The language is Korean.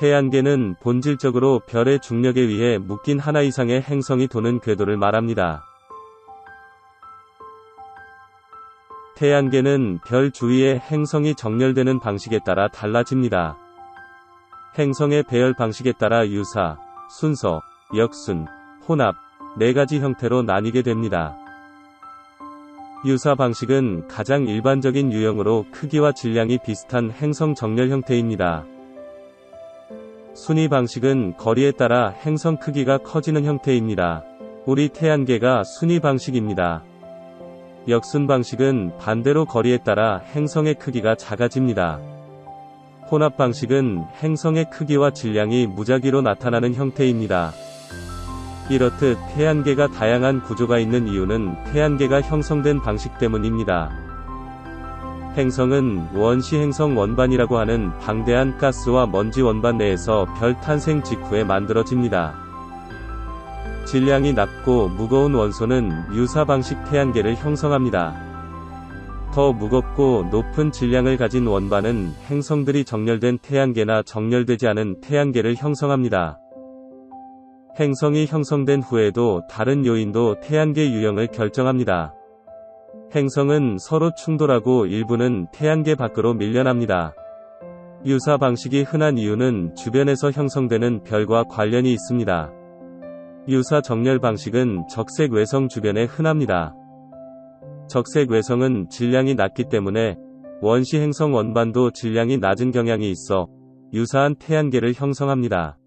태양계는 본질적으로 별의 중력에 의해 묶인 하나 이상의 행성이 도는 궤도를 말합니다. 태양계는 별 주위의 행성이 정렬되는 방식에 따라 달라집니다. 행성의 배열 방식에 따라 유사, 순서, 역순, 혼합, 네 가지 형태로 나뉘게 됩니다. 유사 방식은 가장 일반적인 유형으로 크기와 질량이 비슷한 행성 정렬 형태입니다. 순위 방식은 거리에 따라 행성 크기가 커지는 형태입니다. 우리 태양계가 순위 방식입니다. 역순 방식은 반대로 거리에 따라 행성의 크기가 작아집니다. 혼합 방식은 행성의 크기와 질량이 무작위로 나타나는 형태입니다. 이렇듯 태양계가 다양한 구조가 있는 이유는 태양계가 형성된 방식 때문입니다. 행성은 원시 행성 원반이라고 하는 방대한 가스와 먼지 원반 내에서 별 탄생 직후에 만들어집니다. 질량이 낮고 무거운 원소는 유사 방식 태양계를 형성합니다. 더 무겁고 높은 질량을 가진 원반은 행성들이 정렬된 태양계나 정렬되지 않은 태양계를 형성합니다. 행성이 형성된 후에도 다른 요인도 태양계 유형을 결정합니다. 행성은 서로 충돌하고 일부는 태양계 밖으로 밀려납니다. 유사 방식이 흔한 이유는 주변에서 형성되는 별과 관련이 있습니다. 유사 정렬 방식은 적색 외성 주변에 흔합니다. 적색 외성은 질량이 낮기 때문에 원시 행성 원반도 질량이 낮은 경향이 있어 유사한 태양계를 형성합니다.